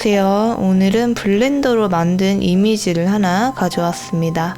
안녕하세요. 오늘은 블렌더로 만든 이미지를 하나 가져왔습니다.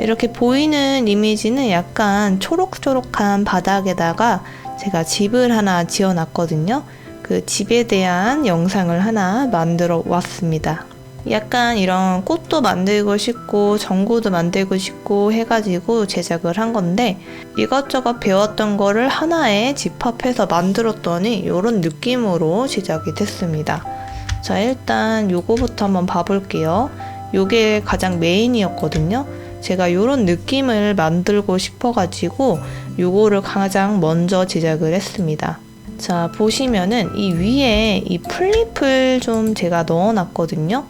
이렇게 보이는 이미지는 약간 초록초록한 바닥에다가 제가 집을 하나 지어 놨거든요. 그 집에 대한 영상을 하나 만들어 왔습니다. 약간 이런 꽃도 만들고 싶고 전구도 만들고 싶고 해가지고 제작을 한 건데 이것저것 배웠던 거를 하나에 집합해서 만들었더니 이런 느낌으로 제작이 됐습니다. 자 일단 요거부터 한번 봐볼게요. 요게 가장 메인이었거든요. 제가 이런 느낌을 만들고 싶어가지고 요거를 가장 먼저 제작을 했습니다. 자 보시면은 이 위에 이 플립을 좀 제가 넣어놨거든요.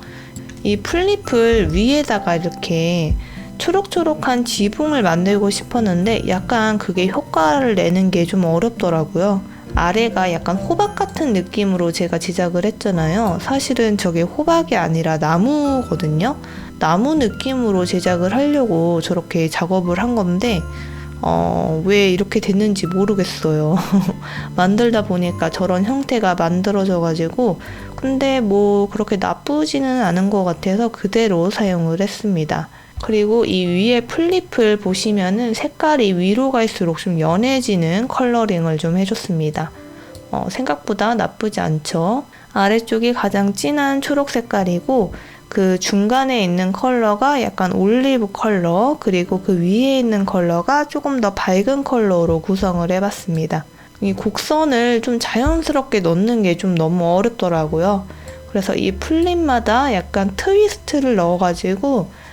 이 플립을 위에다가 이렇게 초록초록한 지붕을 만들고 싶었는데 약간 그게 효과를 내는 게 좀 어렵더라고요. 아래가 약간 호박 같은 느낌으로 제가 제작을 했잖아요. 사실은 저게 호박이 아니라 나무거든요. 나무 느낌으로 제작을 하려고 저렇게 작업을 한 건데, 어, 왜 이렇게 됐는지 모르겠어요. 만들다 보니까 저런 형태가 만들어져가지고, 근데 뭐 그렇게 나쁘지는 않은 것 같아서 그대로 사용을 했습니다. 그리고 이 위에 플립을 보시면은 색깔이 위로 갈수록 좀 연해지는 컬러링을 좀 해줬습니다. 어, 생각보다 나쁘지 않죠. 아래쪽이 가장 진한 초록 색깔이고 그 중간에 있는 컬러가 약간 올리브 컬러 그리고 그 위에 있는 컬러가 조금 더 밝은 컬러로 구성을 해봤습니다. 이 곡선을 좀 자연스럽게 넣는 게 좀 너무 어렵더라고요. 그래서 이 플립마다 약간 트위스트를 넣어가지고 이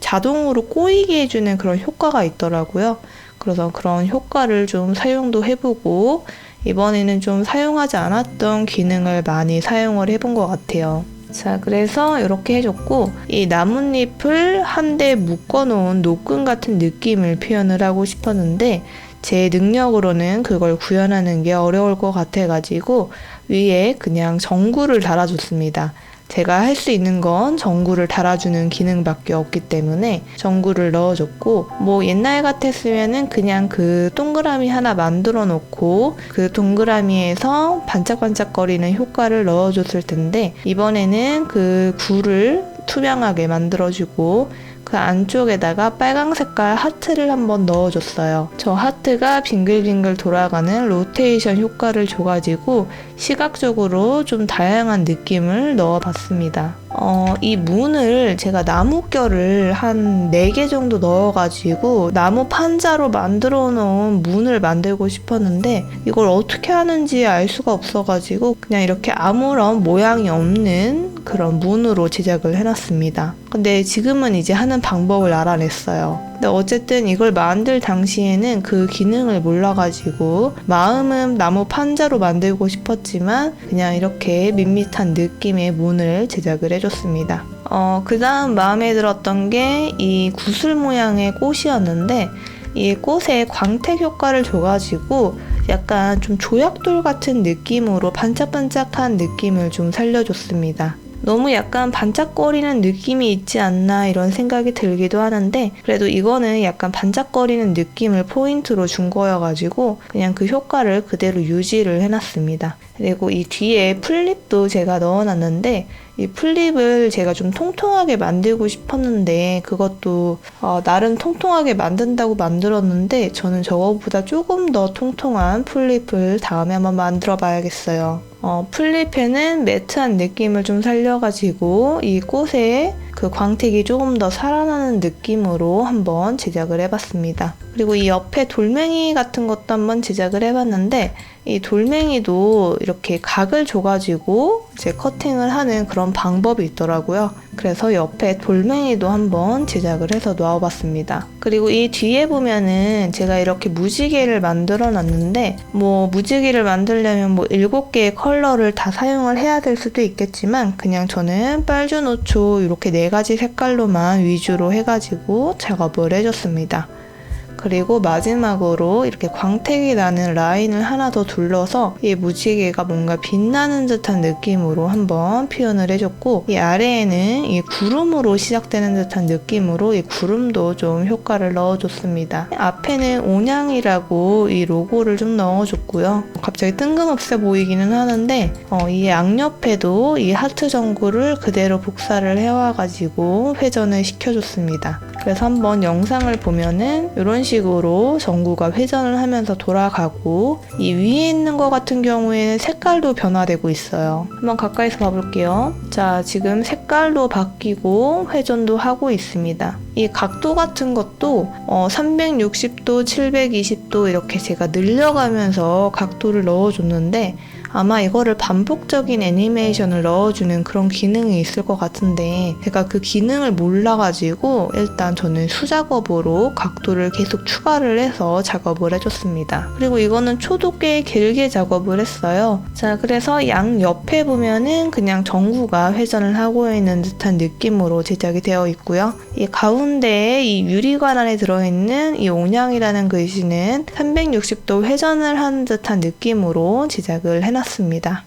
자동으로 꼬이게 해주는 그런 효과가 있더라고요. 그래서 그런 효과를 좀 사용도 해보고 이번에는 좀 사용하지 않았던 기능을 많이 사용을 해본 것 같아요. 자, 그래서 이렇게 해줬고, 이 나뭇잎을 한데 묶어놓은 노끈 같은 느낌을 표현을 하고 싶었는데, 제 능력으로는 그걸 구현하는 게 어려울 것 같아가지고, 위에 그냥 전구를 달아줬습니다. 제가 할 수 있는 건 전구를 달아주는 기능밖에 없기 때문에 전구를 넣어줬고 뭐 옛날 같았으면은 그냥 그 동그라미 하나 만들어 놓고 그 동그라미에서 반짝반짝거리는 효과를 넣어줬을 텐데 이번에는 그 굴을 투명하게 만들어주고 그 안쪽에다가 빨강 색깔 하트를 한번 넣어줬어요. 저 하트가 빙글빙글 돌아가는 로테이션 효과를 줘가지고 시각적으로 좀 다양한 느낌을 넣어봤습니다. 어, 이 문을 제가 나무결을 한 4개 정도 넣어가지고 나무 판자로 만들어 놓은 문을 만들고 싶었는데 이걸 어떻게 하는지 알 수가 없어가지고 그냥 이렇게 아무런 모양이 없는 그런 문으로 제작을 해놨습니다. 근데 지금은 이제 하는 방법을 알아냈어요. 근데 어쨌든 이걸 만들 당시에는 그 기능을 몰라가지고 마음은 나무 판자로 만들고 싶었지만 그냥 이렇게 밋밋한 느낌의 문을 제작을 해줬습니다. 어, 그 다음 마음에 들었던 게 이 구슬 모양의 꽃이었는데 이 꽃에 광택 효과를 줘가지고 약간 좀 조약돌 같은 느낌으로 반짝반짝한 느낌을 좀 살려줬습니다. 너무 약간 반짝거리는 느낌이 있지 않나 이런 생각이 들기도 하는데 그래도 이거는 약간 반짝거리는 느낌을 포인트로 준 거여가지고 그냥 그 효과를 그대로 유지를 해놨습니다. 그리고 이 뒤에 플립도 제가 넣어놨는데 이 플립을 제가 좀 통통하게 만들고 싶었는데 그것도 어, 나름 통통하게 만든다고 만들었는데 저는 저거보다 조금 더 통통한 플립을 다음에 한번 만들어 봐야겠어요. 어, 플립에는 매트한 느낌을 좀 살려가지고 이 꽃에 그 광택이 조금 더 살아나는 느낌으로 한번 제작을 해봤습니다. 그리고 이 옆에 돌멩이 같은 것도 한번 제작을 해봤는데 이 돌멩이도 이렇게 각을 줘가지고 이제 커팅을 하는 그런 방법이 있더라고요. 그래서 옆에 돌멩이도 한번 제작을 해서 놓아봤습니다. 그리고 이 뒤에 보면은 제가 이렇게 무지개를 만들어 놨는데 뭐 무지개를 만들려면 뭐 7개의 컬러를 다 사용을 해야 될 수도 있겠지만 그냥 저는 빨주노초 이렇게 네 가지 색깔로만 위주로 해가지고 작업을 해줬습니다. 그리고 마지막으로 이렇게 광택이 나는 라인을 하나 더 둘러서 이 무지개가 뭔가 빛나는 듯한 느낌으로 한번 표현을 해줬고 이 아래에는 이 구름으로 시작되는 듯한 느낌으로 이 구름도 좀 효과를 넣어줬습니다. 앞에는 온양이라고 이 로고를 좀 넣어줬고요. 갑자기 뜬금없어 보이기는 하는데 어, 이 양옆에도 이 하트 전구를 그대로 복사를 해와가지고 회전을 시켜줬습니다. 그래서 한번 영상을 보면은 이런 식으로 전구가 회전을 하면서 돌아가고 이 위에 있는 것 같은 경우에는 색깔도 변화되고 있어요. 한번 가까이서 봐볼게요. 자, 지금 색깔도 바뀌고 회전도 하고 있습니다. 이 각도 같은 것도 어, 360도, 720도 이렇게 제가 늘려가면서 각도를 넣어줬는데 아마 이거를 반복적인 애니메이션을 넣어주는 그런 기능이 있을 것 같은데 제가 그 기능을 몰라가지고 일단 저는 수작업으로 각도를 계속 추가를 해서 작업을 해줬습니다. 그리고 이거는 초도 꽤 길게 작업을 했어요. 자, 그래서 양 옆에 보면은 그냥 전구가 회전을 하고 있는 듯한 느낌으로 제작이 되어 있고요. 이 가운데에 이 유리관 안에 들어있는 이 온양이라는 글씨는 360도 회전을 하는 듯한 느낌으로 제작을 해놨습니다.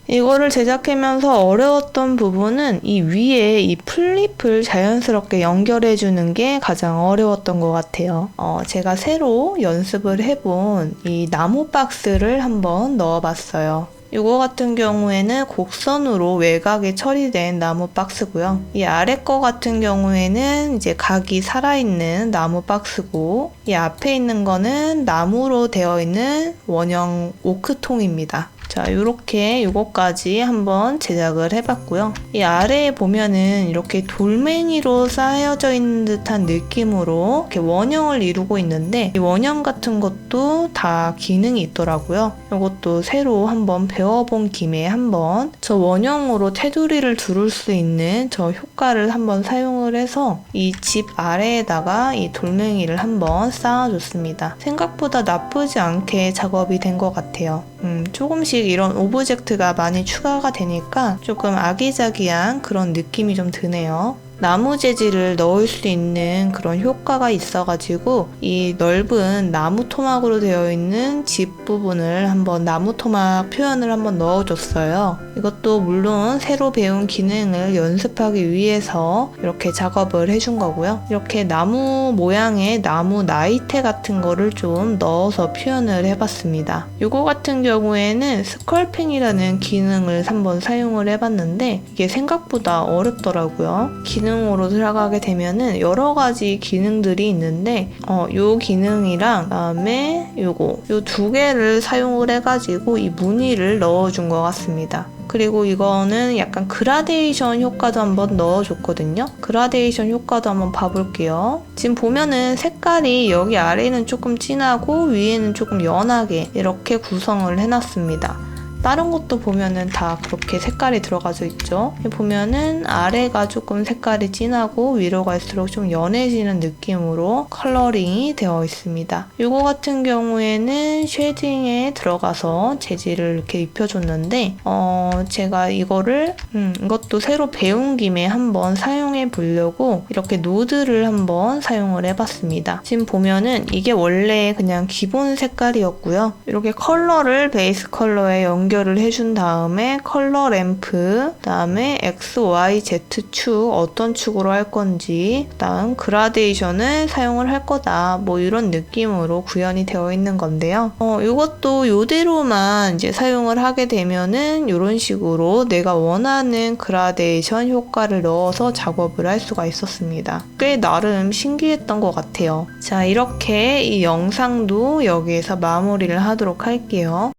이거를 제작하면서 어려웠던 부분은 이 위에 이 플립을 자연스럽게 연결해주는 게 가장 어려웠던 것 같아요. 어, 제가 새로 연습을 해본 이 나무 박스를 한번 넣어봤어요. 이거 같은 경우에는 곡선으로 외곽에 처리된 나무 박스고요. 이 아래 거 같은 경우에는 이제 각이 살아있는 나무 박스고 이 앞에 있는 거는 나무로 되어 있는 원형 오크통입니다. 자, 이렇게 이거까지 한번 제작을 해봤고요. 이 아래에 보면은 이렇게 돌멩이로 쌓여져 있는 듯한 느낌으로 이렇게 원형을 이루고 있는데 이 원형 같은 것도 다 기능이 있더라고요. 이것도 새로 한번 배워본 김에 한번 저 원형으로 테두리를 두를 수 있는 저 효과를 한번 사용을 해서 이 집 아래에다가 이 돌멩이를 한번 쌓아줬습니다. 생각보다 나쁘지 않게 작업이 된 것 같아요. 음, 조금씩 이런 오브젝트가 많이 추가가 되니까 조금 아기자기한 그런 느낌이 좀 드네요. 나무 재질을 넣을 수 있는 그런 효과가 있어가지고 이 넓은 나무 토막으로 되어 있는 집 부분을 한번 나무 토막 표현을 한번 넣어줬어요. 이것도 물론 새로 배운 기능을 연습하기 위해서 이렇게 작업을 해준 거고요. 이렇게 나무 모양의 나무 나이테 같은 거를 좀 넣어서 표현을 해봤습니다. 이거 같은 경우에는 스컬핑이라는 기능을 한번 사용을 해봤는데 이게 생각보다 어렵더라고요. 기능으로 들어가게 되면은 여러 가지 기능들이 있는데 어, 요 기능이랑 그다음에 요거 요 두 개를 사용을 해가지고 이 무늬를 넣어준 것 같습니다. 그리고 이거는 약간 그라데이션 효과도 한번 넣어줬거든요. 그라데이션 효과도 한번 봐볼게요. 지금 보면은 색깔이 여기 아래는 조금 진하고 위에는 조금 연하게 이렇게 구성을 해놨습니다. 다른 것도 보면은 다 그렇게 색깔이 들어가져 있죠. 보면은 아래가 조금 색깔이 진하고 위로 갈수록 좀 연해지는 느낌으로 컬러링이 되어 있습니다. 이거 같은 경우에는 쉐딩에 들어가서 재질을 이렇게 입혀줬는데 어 제가 이거를 음, 이것도 새로 배운 김에 한번 사용해 보려고 이렇게 노드를 한번 사용을 해봤습니다. 지금 보면은 이게 원래 그냥 기본 색깔이었고요. 이렇게 컬러를 베이스 컬러에 연결 연결을 해준 다음에 컬러 램프, 그다음에 X, Y, Z 축 어떤 축으로 할 건지, 그다음 그라데이션을 사용을 할 거다. 뭐 이런 느낌으로 구현이 되어 있는 건데요. 어, 이것도 이대로만 이제 사용을 하게 되면은 이런 식으로 내가 원하는 그라데이션 효과를 넣어서 작업을 할 수가 있었습니다. 꽤 나름 신기했던 것 같아요. 자, 이렇게 이 영상도 여기에서 마무리를 하도록 할게요.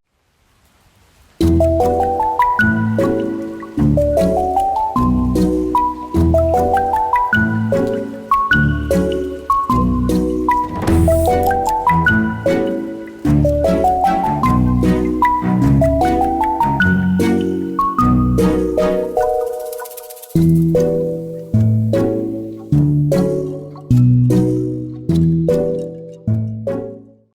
Thank you.